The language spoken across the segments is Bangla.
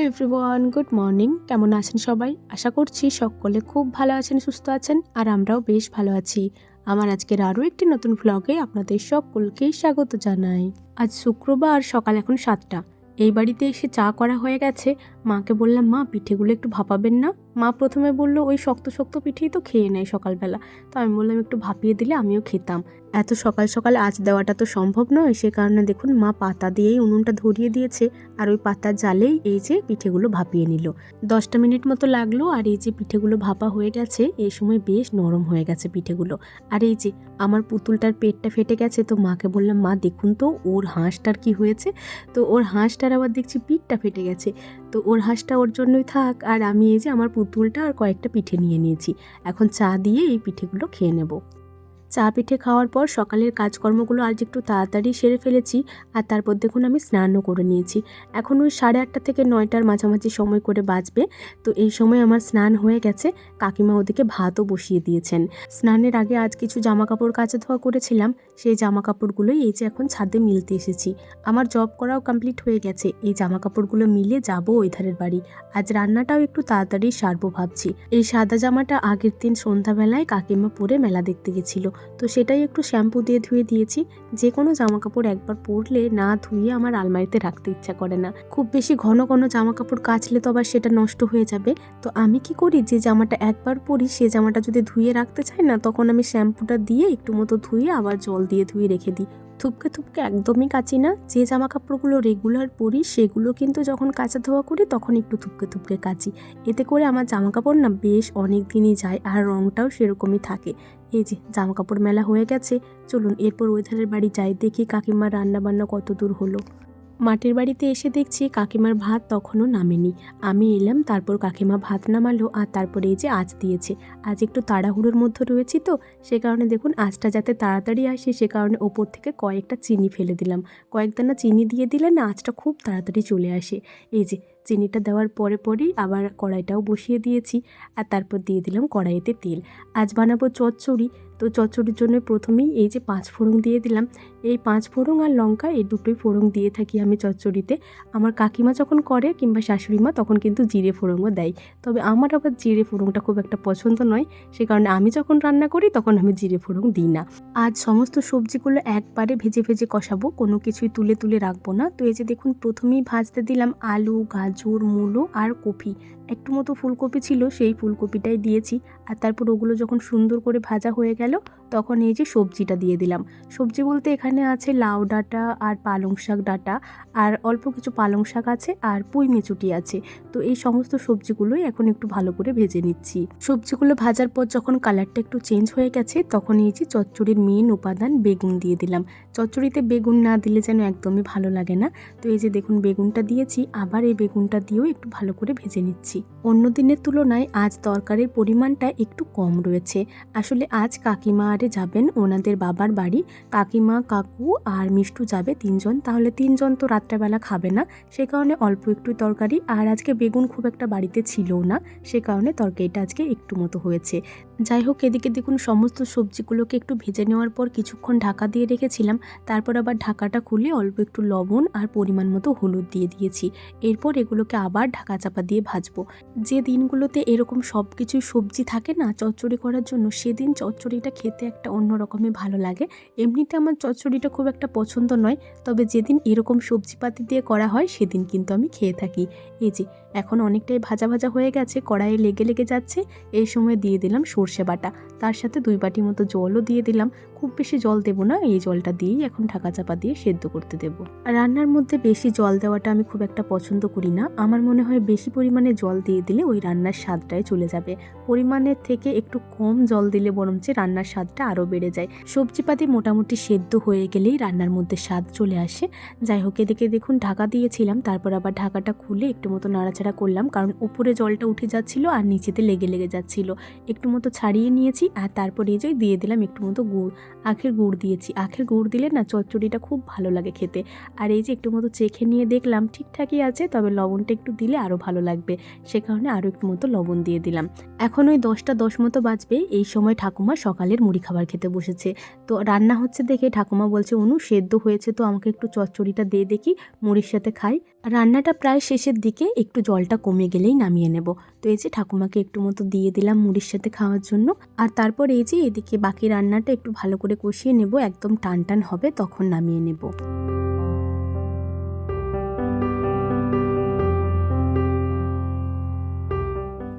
Hello everyone, good morning. কেমন আছেন সবাই? আশা করছি সকলে খুব ভালো আছেন, সুস্থ আছেন, আর আমরাও বেশ ভালো আছি। আমার আজকের আরও একটি নতুন ভ্লগে আপনাদের সকলকেই স্বাগত জানাই। আজ শুক্রবার সকাল এখন সাতটা। এই বাড়িতে এসে চা করা হয়ে গেছে। মাকে বললাম, মা, পিঠেগুলো একটু ভাপাবেন না। মা প্রথমে বলল, ওই শক্ত শক্ত পিঠেই তো খেয়ে নেয় সকালবেলা। তো আমি বললাম, একটু ভাপিয়ে দিলে আমিও খেতাম। এত সকাল সকাল আঁচ দেওয়াটা তো সম্ভব নয়, সে কারণে দেখুন মা পাতা দিয়েই উনুনটা ধরিয়ে দিয়েছে আর ওই পাতার জালেই এই যে পিঠেগুলো ভাপিয়ে নিল। দশটা মিনিট মতো লাগল আর এই যে পিঠেগুলো ভাপা হয়ে গেছে এই সময় বেশ নরম হয়ে গেছে পিঠেগুলো। আর এই যে আমার পুতুলটার পেটটা ফেটে গেছে, তো মাকে বললাম, মা, দেখুন তো, ওর হাঁসটার কি হয়েছে? তো ওর হাঁসটার আবার দেখছি পিঠটা ফেটে গেছে। তো ওর হাঁসটা ওর জন্যই থাক, আর আমি এই যে আমার পুতুলটা আর কয়েকটা পিঠে নিয়ে নিয়েছি। এখন চা দিয়ে এই পিঠেগুলো খেয়ে নেব। চা পিঠে খাওয়ার পর সকালের কাজকর্মগুলো আজ একটু তাড়াতাড়ি সেরে ফেলেছি আর তারপর দেখুন আমি স্নানও করে নিয়েছি। এখন ওই সাড়ে আটটা থেকে নয়টার মাঝামাঝি সময় করে বাঁচবে তো এই সময় আমার স্নান হয়ে গেছে। কাকিমা ওদিকে ভাতও বসিয়ে দিয়েছেন। স্নানের আগে আজ কিছু জামা কাপড় কাচা ধোয়া করেছিলাম। সেই জামা কাপড়গুলোই এই যে এখন ছাদে মিলতে এসেছি। আমার জব করাও কমপ্লিট হয়ে গেছে। এই জামা কাপড়গুলো মিলে যাব ওই ধারের বাড়ি। আজ রান্নাটাও একটু তাড়াতাড়ি সারবো ভাবছি। এই সাদা জামাটা আগের দিন সন্ধ্যাবেলায় কাকিমা পরে মেলা দেখতে গেছিল। তো সেটাই একটু শ্যাম্পু দিয়ে ধুয়ে দিয়েছি। যে কোনো জামা কাপড় একবার পরলে না ধুয়ে আমার আলমারিতে রাখতে ইচ্ছা করে না। খুব বেশি ঘন ঘন জামা কাপড় কাচলে তো আবার সেটা নষ্ট হয়ে যাবে। তো আমি কি করি? যে জামাটা একবার পরি, সে জামাটা যদি ধুয়ে রাখতে চাই না, তখন আমি শ্যাম্পুটা দিয়ে একটু মতো ধুয়ে আবার জল দিয়ে ধুয়ে রেখে দিই। থুপকে থুপকে একদমই কাচি না। যে জামা কাপড়গুলো রেগুলার পরি, সেগুলো কিন্তু যখন কাচা ধোয়া করি, তখন একটু থুপকে থুপকে কাচি। এতে করে আমার জামা কাপড় না বেশ অনেক দিনই যায়, আর রঙটাও সেরকমই থাকে। এই যে জামা কাপড় মেলা হয়ে গেছে। চলুন এরপর ওই ধারের বাড়ি যাই, দেখি কাকিমার রান্না বান্না কত দূর হলো। মাটির বাড়িতে এসে দেখছি কাকিমার ভাত তখনও নামেনি। আমি এলাম, তারপর কাকিমা ভাত নামালো আর তারপরে এই যে আঁচ দিয়েছে। আজ একটু তাড়াহুড়োর মধ্যে রয়েছি তো, সে কারণে দেখুন আঁচটা যাতে তাড়াতাড়ি আসে, সে কারণে ওপর থেকে কয়েকটা চিনি ফেলে দিলাম। কয়েক দানা চিনি দিয়ে দিলে না আঁচটা খুব তাড়াতাড়ি চলে আসে। এই যে চিনিটা দেওয়ার পরে পরেই আবার কড়াইটাও বসিয়ে দিয়েছি আর তারপর দিয়ে দিলাম কড়াইতে তেল। আজ বানাবো চচ্চড়ি। তো চচ্চড়ির জন্য প্রথমেই এই যে পাঁচ ফোড়ন দিয়ে দিলাম। এই পাঁচ ফোড়ন আর লঙ্কা এই দুটোই ফোড়ন দিয়ে থাকি আমি চচ্চড়িতে। আমার কাকিমা যখন করে কিংবা শাশুড়ি মা তখন কিন্তু জিরে ফোড়নও দেয়। তবে আমার আবার জিরে ফোড়নটা খুব একটা পছন্দ নয়। সে কারণে আমি যখন রান্না করি তখন আমি জিরে ফোড়ন দিই না। আজ সমস্ত সবজিগুলো একবারে ভেজে ভেজে কষাবো। কোনো কিছুই তুলে তুলে রাখব না। তো এই যে দেখুন প্রথমেই ভাজতে দিলাম আলু, গাজর মূলো আর কপি একটু মতো ফুলকপি ছিল, সেই ফুলকপিটাই দিয়েছি। আর তারপর ওগুলো যখন সুন্দর করে ভাজা হয়ে গেল, তখন এই যে সবজিটা দিয়ে দিলাম। সবজি বলতে এখানে আছে লাউ ডাঁটা আর পালং শাক ডাঁটা, আর অল্প কিছু পালং শাক আছে আর পুঁই মেচুটি আছে। তো এই সমস্ত সবজিগুলোই এখন একটু ভালো করে ভেজে নিচ্ছি। সবজিগুলো ভাজার পর যখন কালারটা একটু চেঞ্জ হয়ে গেছে, তখন এই যে চচ্চড়ির মেন উপাদান বেগুন দিয়ে দিলাম। চচ্চড়িতে বেগুন না দিলে যেন একদমই ভালো লাগে না। তো এই যে দেখুন, বেগুনটা দিয়েছি, আবার এই বেগুনটা দিয়েও একটু ভালো করে ভেজে নিচ্ছি। অন্য দিনের তুলনায় আজ তরকারির পরিমাণটা একটু কম রয়েছে। আসলে আজ কাকিমা আরে যাবেন, ওনাদের বাবার বাড়ি। কাকিমা, কাকু আর মিষ্টু যাবে তিনজন। তাহলে তিনজন তো রাত্রেবেলা খাবে না। সে কারণে অল্প একটু তরকারি। আর আজকে বেগুন খুব একটা বাড়িতে ছিলও না। সে কারণে তরকারিটা আজকে একটু মতো হয়েছে। যাই হোক, এদিকে দেখুন, সমস্ত সবজিগুলোকে একটু ভেজে নেওয়ার পর কিছুক্ষণ ঢাকা দিয়ে রেখেছিলাম। তারপর আবার ঢাকাটা খুলে অল্প একটু লবণ আর পরিমাণ মতো হলুদ দিয়ে দিয়েছি। এরপর এগুলোকে আবার ঢাকা চাপা দিয়ে ভাজবো। যে দিনগুলোতে এরকম সব কিছুই সবজি থাকে না চচ্চড়ি করার জন্য, সেদিন চচ্চড়িটা খেতে একটা অন্য রকমই ভালো লাগে। এমনিতে আমার চচ্চড়িটা খুব একটা পছন্দ নয়, তবে যেদিন এরকম সবজিপাতি দিয়ে করা হয়, সেদিন কিন্তু আমি খেয়ে থাকি। এই যে এখন অনেকটাই ভাজা ভাজা হয়ে গেছে, কড়াইয়ে লেগে লেগে যাচ্ছে। এই সময় দিয়ে দিলাম সর্ষে বাটা। তার সাথে দুই বাটি মতো জলও দিয়ে দিলাম। খুব বেশি জল দেবো না, এই জলটা দিয়েই এখন ঢাকা চাপা দিয়ে সেদ্ধ করতে দেবো। রান্নার মধ্যে বেশি জল দেওয়াটা আমি খুব একটা পছন্দ করি না। আমার মনে হয় বেশি পরিমাণে জল দিয়ে দিলে ওই রান্নার স্বাদটাই চলে যাবে। পরিমাণের থেকে একটু কম জল দিলে বরঞ্চ রান্নার স্বাদটা আরও বেড়ে যায়। সবজিপাতি মোটামুটি সেদ্ধ হয়ে গেলেই রান্নার মধ্যে স্বাদ চলে আসে। যাই হোক, এদিকে দেখুন ঢাকা দিয়েছিলাম। তারপর আবার ঢাকাটা খুলে একটু মতো নাড়াচাড়া করলাম, কারণ উপরে জলটা উঠে যাচ্ছিল আর নিচেতে লেগে লেগে যাচ্ছিল। একটু মতো ছাড়িয়ে নিয়েছি আর তারপর এই যে দিয়ে দিলাম একটু মতো গুড়, আখের গুড় দিয়েছি। আখের গুড় দিলে না চচ্চড়িটা খুব ভালো লাগে খেতে। আর এই যে একটু মতো চেখে নিয়ে দেখলাম ঠিকঠাকই আছে, তবে লবণটা একটু দিলে আরও ভালো লাগবে। সে কারণে আরও একটু মতো লবণ দিয়ে দিলাম। এখন ওই দশটা দশ মতো বাজবে, এই সময় ঠাকুমা সকালের মুড়ি খাবার খেতে বসেছে। তো রান্না হচ্ছে দেখে ঠাকুমা বলছে, অনু, সেদ্ধ হয়েছে তো আমাকে একটু চচ্চড়িটা দিয়ে দেখি, মুড়ির সাথে খাই। রান্নাটা প্রায় শেষের দিকে একটু জলটা কমে গেলেই নামিয়ে নেব। তো এই যে ঠাকুমাকে একটু মতো দিয়ে দিলাম মুড়ির সাথে খাওয়ার জন্য। আর তারপর এই যে এদিকে বাকি রান্নাটা একটু ভালো করে কষিয়ে নেব, একদম টান টান হবে, তখন নামিয়ে নেব।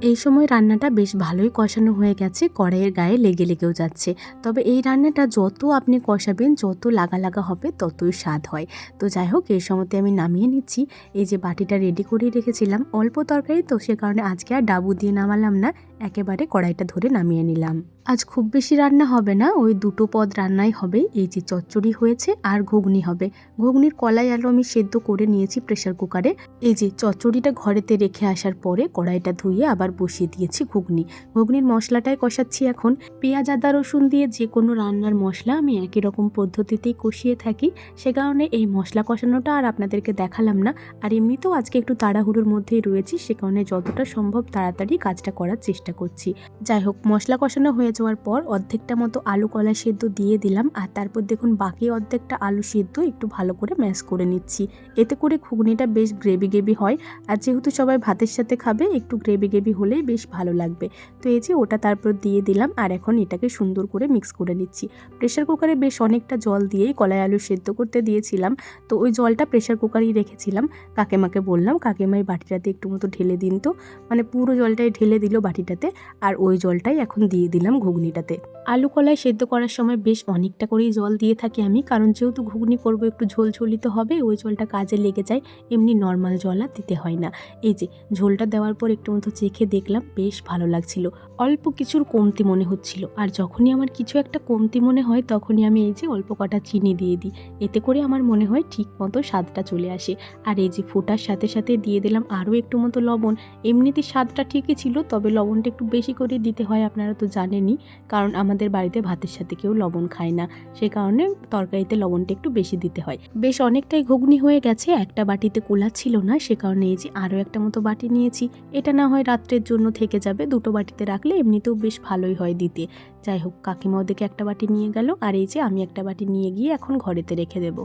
এই সময় রান্নাটা বেশ ভালোই কষানো হয়ে গেছে, কড়াইয়ের গায়ে লেগে লেগেও যাচ্ছে। তবে এই রান্নাটা যত আপনি কষাবেন, যত লাগা লাগা হবে, ততই স্বাদ হয়। তো যাই হোক, এই সময়তে আমি নামিয়ে নিচ্ছি। এই যে বাটিটা রেডি করে রেখেছিলাম, অল্প তরকারি, তো সে কারণে আজকে আর ডাবু দিয়ে নামালাম না। একেবারে কড়াইটা ধরে নামিয়ে নিলাম। আজ খুব বেশি রান্না হবে না, ওই দুটো পদ রান্নাই হবে। এই যে চচ্চড়ি হয়েছে আর ঘুগনি হবে। ঘুগনির কলাই আলু আমি সেদ্ধ করে নিয়েছি প্রেশার কুকারে। এই যে চচ্চড়িটা ঘরেতে রেখে আসার পরে কড়াইটা ধুয়ে আবার বসিয়ে দিয়েছি ঘুগনি। ঘুগনির মশলাটাই কষাচ্ছি এখন। পেঁয়াজ, আদা, রসুন দিয়ে যে কোনো রান্নার মশলা আমি একই রকম পদ্ধতিতেই কষিয়ে থাকি। সে কারণে এই মশলা কষানোটা আর আপনাদেরকে দেখালাম না। আর এমনিতেও আজকে একটু তাড়াহুড়োর মধ্যেই রয়েছি, সে কারণে যতটা সম্ভব তাড়াতাড়ি কাজটা করার চেষ্টা করছি। যাই হোক মশলা কষানো হয়ে যাওয়ার পর অর্ধেকটা মতো আলু কলা সেদ্ধ দিয়ে দিলাম আর তারপর দেখুন বাকি অর্ধেকটা আলু সেদ্ধ একটু ভালো করে ম্যাশ করে নিচ্ছি। এতে করে ঘুগনিটা বেশ গ্রেভি গ্রেভি হয় আর যেহেতু সবাই ভাতের সাথে খাবে, একটু গ্রেভি গ্রেভি হলেই বেশ ভালো লাগবে। তো এই যে ওটা তারপর দিয়ে দিলাম আর এখন এটাকে সুন্দর করে মিক্স করে নিচ্ছি। প্রেশার কুকারে বেশ অনেকটা জল দিয়েই কলাই আলু সেদ্ধ করতে দিয়েছিলাম। তো ওই জলটা প্রেশার কুকারেই রেখেছিলাম। কাকিমাকে বললাম কাকিমাই বাটিটাতে একটু মতো ঢেলে দিন তো। মানে পুরো জলটাই ঢেলে দিল বাটিটাতে। আর ওই জলটাই এখন দিয়ে দিলাম ঘুগনিটাতে। আলু কলাই সেদ্ধ করার সময় বেশ অনেকটা করেই জল দিয়ে থাকি আমি, কারণ যেহেতু ঘুগনি করব একটু ঝোল ঝোলিত হবে, ওই জলটা কাজে লেগে যায়, এমনি নর্মাল জল আর দিতে হয় না। এই যে, ঝোলটা দেওয়ার পর একটু মতো চেখে দেখলাম, বেশ ভালো লাগছিল। অল্প কিছুর কমতি মনে হচ্ছিল, আর যখনই আমার কিছু একটা কমতি মনে হয়, তখনই আমি এই যে অল্প কটা চিনি দিয়ে দিই। এতে করে আমার মনে হয় ঠিক মতো স্বাদটা চলে আসে। আর এই যে ফোটার সাথে সাথে দিয়ে দিলাম আরও একটু মতো লবণ, এমনিতে স্বাদটা ঠিকই ছিল, তবে লবণটা একটু বেশি করে দিতে হয়, আপনারা তো জানেনই। কারণ আমাদের বাড়িতে ভাতের সাথে কেউ লবণ খায় না। সে কারণে তরকারিতে লবণটা একটু বেশি দিতে হয়। বেশ অনেকটাই ঘুগনি হয়ে গেছে, একটা বাটিতে কোলা ছিল না, সে কারণে এই যে আরও একটা মতো বাটি নিয়েছি। এটা না হয় রাত্রের জন্য থেকে যাবে, দুটো বাটিতে রাখলে এমনিতেও বেশ ভালোই হয় দিতে। যাই হোক কাকিমা ওদেরকে একটা বাটি নিয়ে গেল, আর এই যে আমি একটা বাটি নিয়ে গিয়ে এখন ঘরেতে রেখে দেবো।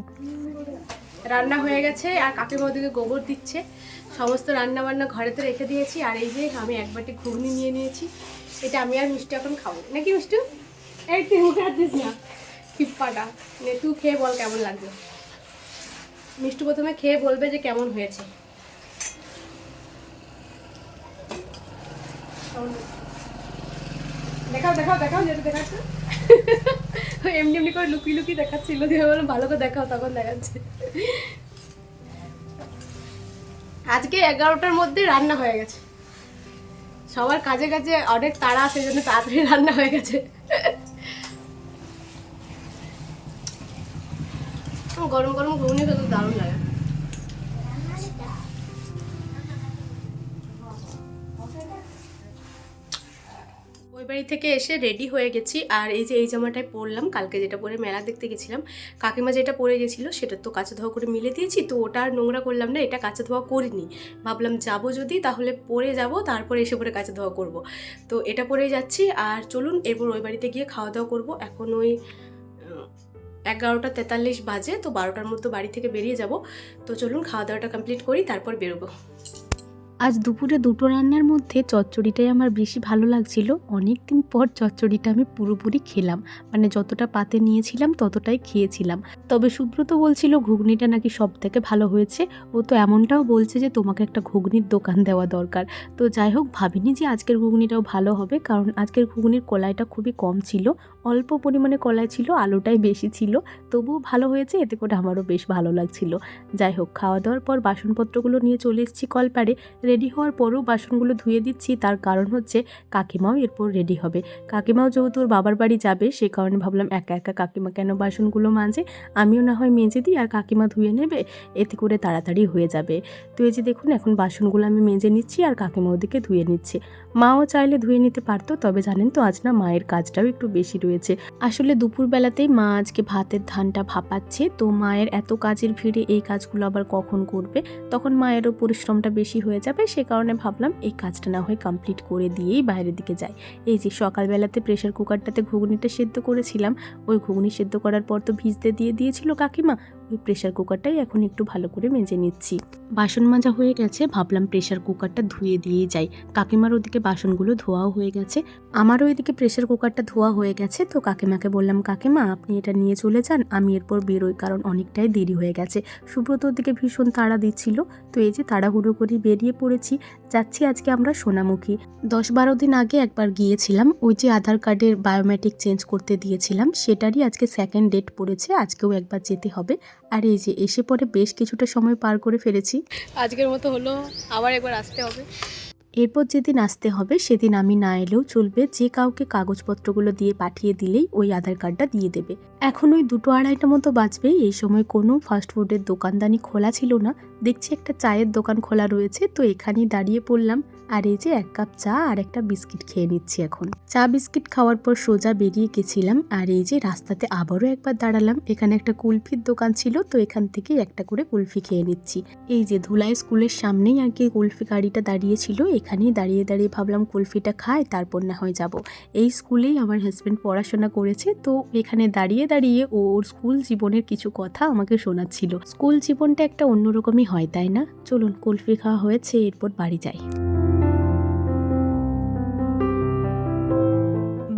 রান্না হয়ে গেছে, আর কাকিমা ওদিকে গোবর দিচ্ছে। সমস্ত রান্না বান্না ঘরেতে রেখে দিয়েছি, আর এই যে আমি এক বাটি ঘুগনি নিয়ে নিয়েছি। এটা আমি আর মিষ্টি এখন খাব। নাকি মিষ্টি? এই তুই মুখে হাত দিস না। কিপ্পাটা। নে, তুই খেয়ে বল কেমন লাগবে মিষ্টি প্রথমে খেয়ে বলবে যে কেমন হয়েছে। দেখাও দেখাও দেখাও, যেটা দেখাচ্ছ। এমনি এমনি করে লুকিয়ে লুকিয়ে দেখাচ্ছিল। দিয়ে ভালো করে দেখাও, তখন দেখাচ্ছে। আজকে এগারোটার মধ্যে রান্না হয়ে গেছে। সবার কাজে কাজে অনেক তাড়া সেই জন্য তাড়াতাড়ি রান্না হয়ে গেছে। গরম গরম ঘুগনি খেতে দারুণ লাগে। বাড়ি থেকে এসে রেডি হয়ে গেছি। আর এই যে, এই জামাটাই পরলাম, কালকে যেটা পরে মেলা দেখতে গেছিলাম, কাকিমা যেটা পরে গেছিল, সেটা তো কাঁচা ধোয়া করে মিলে দিয়েছি, তো ওটা আর নোংরা করলাম না, এটা কাঁচা ধোয়া করিনি। ভাবলাম যাব যদি, তাহলে পরে যাব, তারপরে এসে পরে কাঁচা ধোয়া করব। তো এটা পরেই যাচ্ছি, আর চলুন, এরপর ওই বাড়িতে গিয়ে খাওয়া দাওয়া করব। এখন ওই এগারোটা তেতাল্লিশ বাজে, তো বারোটার মধ্যে বাড়ি থেকে বেরিয়ে যাব। তো চলুন, খাওয়া দাওয়াটা কমপ্লিট করি, তারপর বেরোবো। আজ দুপুরে দুটো রান্নার মধ্যে চচ্চড়িটাই আমার বেশি ভালো লাগছিল। অনেক দিন পর চচ্চড়িটা আমি পুরোপুরি খেলাম। মানে যতটা পাতে নিয়েছিলাম, ততটাই খেয়েছিলাম। তবে সুব্রত বলছিল, ঘুগনিটা নাকি সব থেকে ভালো হয়েছে। ও তো এমনটাও বলছে যে, তোমাকে একটা ঘুগনির দোকান দেওয়া দরকার। তো যাই হোক, ভাবিনি যে আজকের ঘুগনিটাও ভালো হবে, কারণ আজকের ঘুগনির কলাইটা খুবই কম ছিল। অল্প পরিমাণে কলাই ছিল, আলুটাই বেশি ছিল। তবুও ভালো হয়েছে, এতে করে আমারও বেশ ভালো লাগছিল। যাই হোক খাওয়া দাওয়ার পর বাসনপত্রগুলো নিয়ে চলে এসেছি কলপারে রেডি হওয়ার পরও বাসনগুলো ধুয়ে দিচ্ছি। তার কারণ হচ্ছে কাকিমাও এরপর রেডি হবে। কাকিমাও যেহেতু ওর বাবার বাড়ি যাবে, সে কারণে ভাবলাম একা একা কাকিমা কেন বাসনগুলো মাঝে? আমিও না হয় মেজে দিই আর কাকিমা ধুয়ে নেবে, এতে করে তাড়াতাড়ি হয়ে যাবে। তো এই যে দেখুন, এখন বাসনগুলো আমি মেজে নিচ্ছি আর কাকিমা ওদিকে ধুয়ে নিচ্ছে। মাও চাইলে ধুয়ে নিতে পারতো, তবে জানেন তো আজ না মায়ের কাজটাও একটু বেশি রয়েছে। আসলে দুপুরবেলাতেই মা আজকে ভাতের ধানটা ভাপাচ্ছে, তো মায়ের এত কাজের ভিড়ে এই কাজগুলো আবার কখন করবে? তখন মায়েরও পরিশ্রমটা বেশি হয়ে যাবে, সে কারণে ভাবলাম এই কাজটা না হয়ে কমপ্লিট করে দিয়েই বাইরের দিকে যাই। এই যে সকালবেলাতে প্রেশার কুকারটাতে ঘুগনিটা সেদ্ধ করেছিলাম, ওই ঘুগনি সেদ্ধ করার পর তো ভিজতে দিয়ে দিয়েছিল কাকিমা ওই প্রেশার কুকারটাই এখন একটু ভালো করে মেজে নিচ্ছি। বাসন মাজা হয়ে গেছে, ভাবলাম প্রেশার কুকারটা ধুয়ে দিয়ে যাই। কাকিমার ওদিকে বাসনগুলো ধোয়াও হয়ে গেছে। আমারও এদিকে প্রেশার কুকারটা ধোয়া হয়ে গেছে, তো কাকিমাকে বললাম, কাকিমা, আপনি এটা নিয়ে চলে যান, আমি এরপর বেরোই, কারণ অনেকটাই দেরি হয়ে গেছে। সুব্রত ওদিকে ভীষণ তাড়া দিচ্ছিল, তো এই যে তাড়াহুড়ো করে বেরিয়ে পড়েছি। যাচ্ছি আজকে আমরা সোনামুখী। দশ বারো দিন আগে একবার গিয়েছিলাম, ওই যে আধার কার্ডের বায়োমেট্রিক চেঞ্জ করতে দিয়েছিলাম, সেটারই আজকে সেকেন্ড ডেট পড়েছে, আজকেও একবার যেতে হবে। আর এই যে এসে পরে বেশ কিছুটা সময় পার করে ফেলেছি। আজকের মতো হলো, আবার একবার আসতে হবে। এরপর যেদিন আসতে হবে, সেদিন আমি না এলেও চলবে যে কাউকে কাগজপত্রগুলো দিয়ে পাঠিয়ে দিলেই ওই আধার কার্ডটা দিয়ে দেবে। এখন ওই দুটো আড়াইটা মতো বাজবে। এই সময় কোনো ফাস্টফুডের দোকানদানি খোলা ছিল না। দেখছি একটা চায়ের দোকান খোলা রয়েছে, তো এখানেই দাঁড়িয়ে পড়লাম। আর এই যে এক কাপ চা আর একটা বিস্কিট খেয়ে নিচ্ছি এখন। চা বিস্কিট খাওয়ার পর সোজা বেরিয়ে গেছিলাম আর এই যে রাস্তাতে আবারও একবার দাঁড়ালাম। এখানে একটা কুলফির দোকান ছিল, তো এখান থেকে একটা করে কুলফি খেয়ে নিচ্ছি। এই যে ধুলাই স্কুলের সামনেই আর কি কুলফি গাড়িটা দাঁড়িয়েছিল এখানেই দাঁড়িয়ে দাঁড়িয়ে ভাবলাম কুলফিটা খাই, তারপর না হয় যাব। এই স্কুলেই আমার হাজব্যান্ড পড়াশোনা করেছে, তো এখানে দাঁড়িয়ে দাঁড়িয়ে ও ওর স্কুল জীবনের কিছু কথা আমাকে শোনাচ্ছিল। স্কুল জীবনটা একটা অন্যরকমই হয়, তাই না? চলুন, কুলফি খাওয়া হয়েছে, এরপর বাড়ি যাই।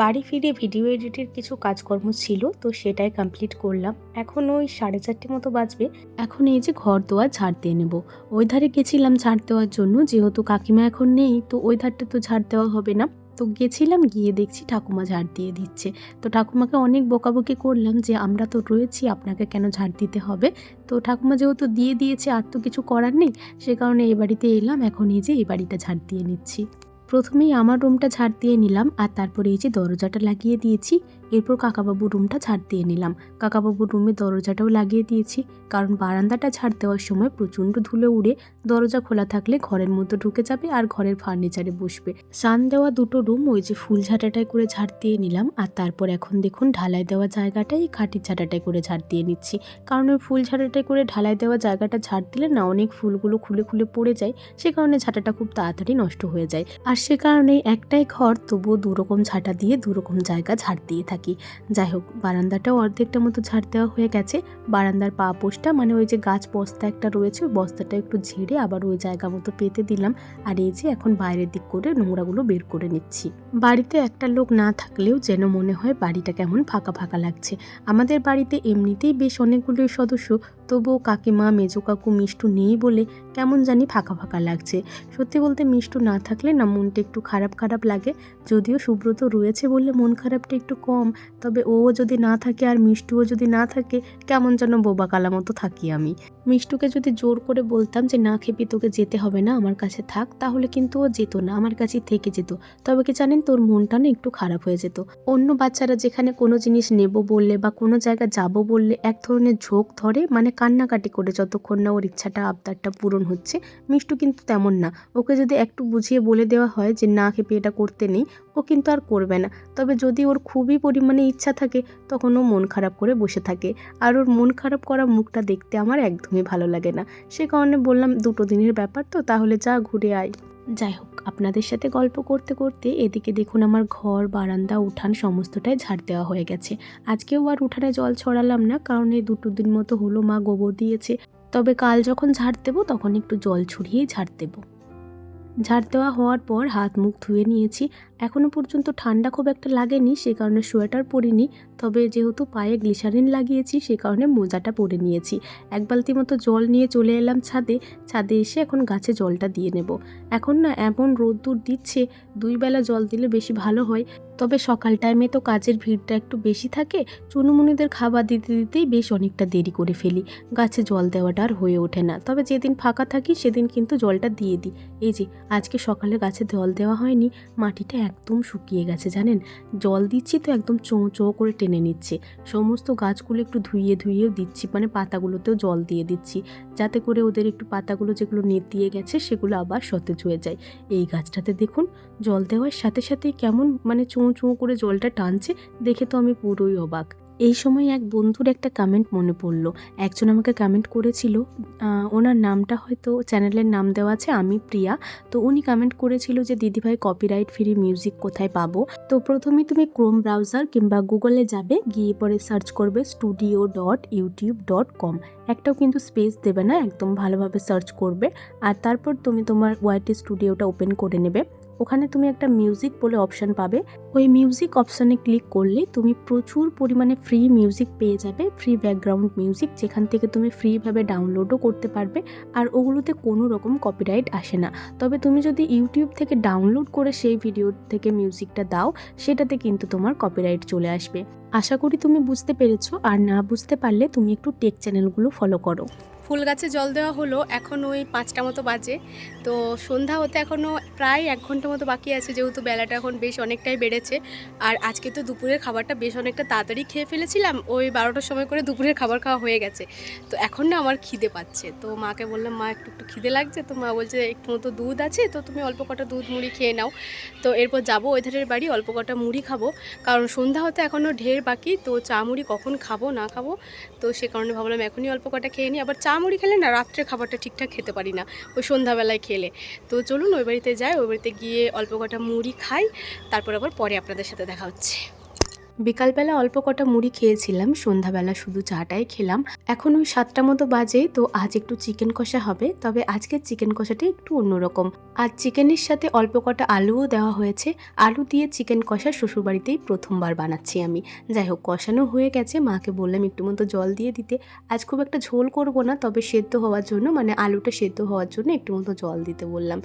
বাড়ি ফিরে ভিডিও এডিটের কিছু কাজকর্ম ছিল, তো সেটাই কমপ্লিট করলাম। এখন ওই সাড়ে চারটে মতো বাজবে। এখন এই যে ঘর দোয়ার ঝাড় দিয়ে নেব। ওই ধারে গেছিলাম ঝাড় দেওয়ার জন্য, যেহেতু কাকিমা এখন নেই, তো ওই ধারটা তো ঝাড় দেওয়া হবে না। তো গেছিলাম, গিয়ে দেখছি ঠাকুমা ঝাড় দিয়ে দিচ্ছে। তো ঠাকুমাকে অনেক বকাবকি করলাম যে, আমরা তো রয়েছি, আপনাকে কেন ঝাড় দিতে হবে? তো ঠাকুমা যেহেতু দিয়ে দিয়েছে, আর তো কিছু করার নেই, সে কারণে এই বাড়িতে এলাম। এখন এই যে এই বাড়িটা ঝাড় দিয়ে নিচ্ছি। প্রথমেই আমার রুমটা ঝাড় দিয়ে নিলাম আর তারপরে এই যে দরজাটা লাগিয়ে দিয়েছি এরপর কাকাবাবুর রুমটা ঝাড় দিয়ে নিলাম। কাকাবাবুর রুমে দরজাটাও লাগিয়ে দিয়েছি, কারণ বারান্দাটা ঝাড় দেওয়ার সময় প্রচণ্ড ধুলো উড়ে দরজা খোলা থাকলে ঘরের মধ্যে ঢুকে যাবে আর ঘরের ফার্নিচারে বসবে। সান দেওয়া দুটো রুম ওই যে ফুল ঝাঁটাটাই করে ঝাড় দিয়ে নিলাম, আর তারপর এখন দেখুন ঢালাই দেওয়া জায়গাটাই খাটির ঝাঁটাটাই করে ঝাড় দিয়ে নিচ্ছি। কারণ ওই ফুল ঝাঁটাটাই করে ঢালাই দেওয়া জায়গাটা ঝাড় দিলে না অনেক ফুলগুলো খুলে খুলে পড়ে যায়, সে কারণে ঝাঁটাটা খুব তাড়াতাড়ি নষ্ট হয়ে যায়। আর সে কারণে একটাই ঘর তবুও দুরকম ঝাঁটা দিয়ে দুরকম জায়গা ঝাড় দিয়ে থাকি। যাই হোক, বারান্দাটাও অর্ধেকটা মতো ঝাড় দেওয়া হয়ে গেছে। বারান্দার পা পোষটা মানে ওই যে গাছ বস্তা একটা রয়েছে, ওই বস্তাটা একটু ঝেড়ে আবার ওই জায়গা মতো পেতে দিলাম। আর এই যে এখন বাইরের দিক করে নোংরাগুলো বের করে নিচ্ছি। বাড়িতে একটা লোক না থাকলেও যেন মনে হয় বাড়িটা কেমন ফাঁকা ফাঁকা লাগছে। আমাদের বাড়িতে এমনিতেই বেশ অনেকগুলো সদস্য তবুও কাকিমা, মেজো কাকু মিষ্টু নেই বলে কেমন জানি ফাঁকা ফাঁকা লাগছে। সত্যি বলতে মিষ্টু না থাকলে না মনটা একটু খারাপ খারাপ লাগে। যদিও সুব্রত রয়েছে বললে মন খারাপটা একটু কম, তবে ও যদি না থাকে আর মিষ্টুও যদি না থাকে, কেমন যেন বোবা কালা মতো থাকি আমি। মিষ্টুকে যদি জোর করে বলতাম যে, না খেপি, তোকে যেতে হবে না, আমার কাছে থাক, তাহলে কিন্তু ও যেত না, আমার কাছেই থেকে যেত। তবে কি জানেন, তোর মনটা না একটু খারাপ হয়ে যেত। অন্য বাচ্চারা যেখানে কোনো জিনিস নেব বললে বা কোনো জায়গায় যাব বললে এক ধরনের ঝোঁক ধরে মানে কান্নাকাটি করে যতক্ষণ না ওর ইচ্ছাটা, আবদারটা পূরণ হচ্ছে। মিষ্টু কিন্তু তেমন না। ওকে যদি একটু বুঝিয়ে বলে দেওয়া হয় যে, না, খেপে এটা করতে নেই, ও কিন্তু আর করবে না। তবে যদি ওর খুবই পরিমাণে ইচ্ছা থাকে, তখন ও মন খারাপ করে বসে থাকে। আর ওর মন খারাপ করা মুখটা দেখতে আমার একদমই ভালো লাগে না। সে কারণে বললাম, দুটো দিনের ব্যাপার তো, তাহলে যা, ঘুরে আয়। যাই হোক, আপনাদের সাথে গল্প করতে করতে এদিকে দেখুন আমার ঘর, বারান্দা, উঠান সমস্তটাই ঝাড় দেওয়া হয়ে গেছে। আজকেও আর উঠানে জল ছড়ালাম না, কারণ এই দুটো দিন মতো হলো মা গোবর দিয়েছে। তবে কাল যখন ঝাড় দেবো, তখন একটু জল ছড়িয়েই ঝাড় দেবো। ঝাড় দেওয়া হওয়ার পর হাত মুখ ধুয়ে নিয়েছি। এখনও পর্যন্ত ঠান্ডা খুব একটা লাগেনি, সে কারণে সোয়েটার পরিনি। তবে যেহেতু পায়ে গ্লিসারিন লাগিয়েছি, সে কারণে মোজাটা পরে নিয়েছি। এক বালতি মতো জল নিয়ে চলে এলাম ছাদে। ছাদে এসে এখন গাছে জলটা দিয়ে নেব। এখন না এমন রোদ্দুর দিচ্ছে, দুই বেলা জল দিলে বেশি ভালো হয়। তবে সকাল টাইমে তো কাজের ভিড়টা একটু বেশি থাকে, চুনুমুনিদের খাবার দিতে দিতেই বেশ অনেকটা দেরি করে ফেলি। গাছে জল দেওয়াটা আর হয়ে ওঠে না। তবে যেদিন ফাঁকা থাকি, সেদিন কিন্তু জলটা দিয়ে দিই। এই যে, আজকে সকালে গাছে জল দেওয়া হয়নি, মাটিটা একদম শুকিয়ে গেছে, জানেন? জল দিচ্ছি তো একদম চোঁ চোঁ করে টেনে নিচ্ছে। সমস্ত গাছগুলো একটু ধুইয়ে ধুইয়েও দিচ্ছি মানে পাতাগুলোতেও জল দিয়ে দিচ্ছি। যাতে করে ওদের একটু পাতাগুলো যেগুলো নেতিয়ে গেছে সেগুলো আবার সতেজ হয়ে যায়। এই গাছটাতে দেখুন, জল দেওয়ার সাথে সাথে কেমন মানে চোঁ চোঁ করে জলটা টানছে, দেখে তো আমি পুরোই অবাক। এই সময় এক বন্ধুর একটা কমেন্ট মনে পড়ল। একজন আমাকে কমেন্ট করেছিল ওনার নামটা হয়তো চ্যানেলের নাম দেওয়া আছে, আমি প্রিয়া। তো উনি কমেন্ট করেছিল যে, দিদিভাই কপিরাইট ফ্রি মিউজিক কোথায় পাবো? তো প্রথমে তুমি ক্রোম ব্রাউজার কিংবা গুগলে যাবে, গিয়ে পরে সার্চ করবে studio dot YouTube dot com একটাও কিন্তু স্পেস দেবে না, একদম ভালোভাবে সার্চ করবে। আর তারপর তুমি তোমার ওয়াইটি স্টুডিওটা ওপেন করে নেবে। ওখানে তুমি একটা মিউজিক বলে অপশান পাবে। ওই মিউজিক অপশানে ক্লিক করলে তুমি প্রচুর পরিমাণে ফ্রি মিউজিক পেয়ে যাবে ফ্রি ব্যাকগ্রাউন্ড মিউজিক যেখান থেকে তুমি ফ্রিভাবে ডাউনলোডও করতে পারবে, আর ওগুলোতে কোনো রকম কপিরাইট আসে না। তবে তুমি যদি ইউটিউব থেকে ডাউনলোড করে সেই ভিডিও থেকে মিউজিকটা দাও, সেটাতে কিন্তু তোমার কপিরাইট চলে আসবে। আশা করি তুমি বুঝতে পেরেছ, আর না বুঝতে পারলে তুমি একটু টেক চ্যানেলগুলো ফলো করো। ফুল গাছে জল দেওয়া হলো, এখন ওই পাঁচটা মতো বাজে। তো সন্ধ্যা হতে এখনও প্রায় এক ঘণ্টা মতো বাকি আছে, যেহেতু বেলাটা এখন বেশ অনেকটাই বেড়েছে। আর আজকে তো দুপুরের খাবারটা বেশ অনেকটা তাড়াতাড়ি খেয়ে ফেলেছিলাম, ওই বারোটার সময় করে দুপুরের খাবার খাওয়া হয়ে গেছে। তো এখন না আমার খিদে পাচ্ছে। তো মাকে বললাম, মা, একটু একটু খিদে লাগছে? তো মা বলছে, একটু মতো দুধ আছে, তো তুমি অল্প কটা দুধ মুড়ি খেয়ে নাও। তো এরপর যাব ওই ধারের বাড়ি, অল্প কটা মুড়ি খাব। কারণ সন্ধ্যা হতে এখনও ঢের বাকি, তো চা মুড়ি কখন খাব, না খাব? তো সে কারণে ভাবলাম এখনই অল্প কটা খেয়ে নিই। আবার চা মুড়ি খেলে না রাত্রে খাবারটা ঠিকঠাক খেতে পারি না, ওই সন্ধ্যাবেলায় খেলে। তো চলুন ওই বাড়িতে যাই, ওই বাড়িতে গিয়ে অল্প কটা মুড়ি খাই, তারপর আবার পরে আপনাদের সাথে দেখা হচ্ছে। বিকালবেলা অল্প কটা মুড়ি খেয়েছিলাম, সন্ধ্যাবেলা শুধু চাটাই খেলাম। এখন ওই সাতটা মতো বাজে, তো আজ একটু চিকেন কষা হবে, তবে আজকের চিকেন কষাটা একটু অন্যরকম। আর চিকেনের সাথে অল্প কটা আলুও দেওয়া হয়েছে। আলু দিয়ে চিকেন কষা শ্বশুরবাড়িতেই প্রথমবার বানাচ্ছি আমি। যাই হোক, কষানো হয়ে গেছে। মাকে বললাম একটু মতো জল দিয়ে দিতে। আজ খুব একটা ঝোল করব না, তবে সেদ্ধ হওয়ার জন্য মানে আলুটা সেদ্ধ হওয়ার জন্য একটু মতো জল দিতে বললাম।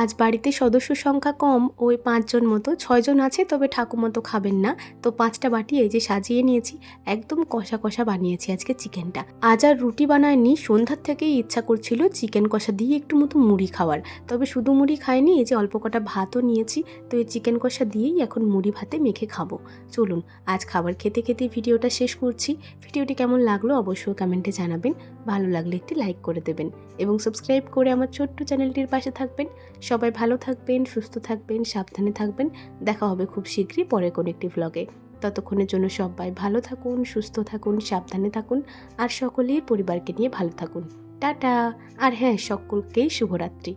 আজ বাড়িতে সদস্য সংখ্যা কম, ওই পাঁচজন মতো, ছয়জন আছে, তবে ঠাকুমা তো খাবেন না। তো পাঁচটা বাটি এই যে সাজিয়ে নিয়েছি, একদম কষা কষা বানিয়েছি আজকে চিকেনটা। আজ আর রুটি বানায়নি সন্ধ্যার থেকেই ইচ্ছা করছিল চিকেন কষা দিয়ে একটু মতো মুড়ি খাওয়ার। তবে শুধু মুড়ি খাইনি, এই যে অল্প কটা ভাতও নিয়েছি, তো এই চিকেন কষা দিয়েই এখন মুড়ি ভাতে মেখে খাব। চলুন, আজ খাবার খেতে খেতে ভিডিওটা শেষ করছি। ভিডিওটি কেমন লাগল অবশ্যই কমেন্টে জানাবেন, ভালো লাগলে একটি লাইক করে দেবেন। এবং সাবস্ক্রাইব করে আমার ছোট্ট চ্যানেলটির পাশে থাকবেন। সবাই ভালো থাকবেন, সুস্থ থাকবেন, সাবধানে থাকবেন। দেখা হবে খুব শীঘ্রই পরে কোনো একটি ভ্লগে ততক্ষণের জন্য সবাই ভালো থাকুন, সুস্থ থাকুন, সাবধানে থাকুন আর সকলেই পরিবারকে নিয়ে ভালো থাকুন। টাটা! আর হ্যাঁ সকলকেই শুভরাত্রি।